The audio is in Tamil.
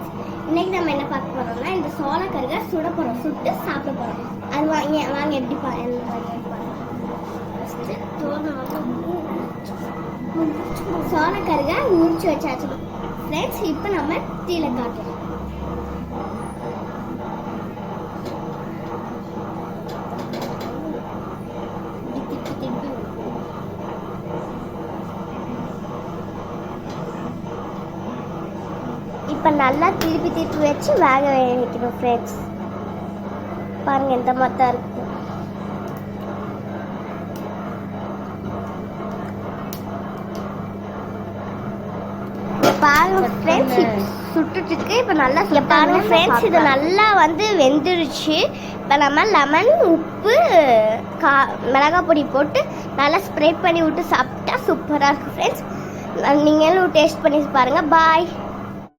ஃப்ரெண்ட்ஸ் இன்னைக்கு நம்ம என்ன பார்க்க போறோம்னா இந்த சோளக்கருகை சுட போறோம். சுட்டு சாப்பிட போறோம். அது வாங்க வாங்க எப்படி பா சோளக்கருகை முடிச்சு வச்சாச்சு. ஃப்ரெண்ட்ஸ் இப்போ நம்ம தீல காட்டுறோம். திருப்பி இப்போ நல்லா திருப்பி திருப்பி வச்சு வேக வைக்கணும் ஃப்ரெண்ட்ஸ் பாருங்க இந்த மாதிரி தான் இருக்கு. இங்க பாருங்க ஃப்ரெண்ட்ஸ் சுட்டுட்டு இருக்கு இப்போ நல்லா பாருங்க ஃப்ரெண்ட்ஸ் இது நல்லா வந்து வெந்துருச்சு. இப்போ நம்ம லெமன் உப்பு கா மிளகாய் பொடி போட்டு நல்லா ஸ்ப்ரே பண்ணி விட்டு சாப்பிட்டா சூப்பராக இருக்கு ஃப்ரெண்ட்ஸ் நீங்களும் டேஸ்ட் பண்ணி பாருங்க. பாய்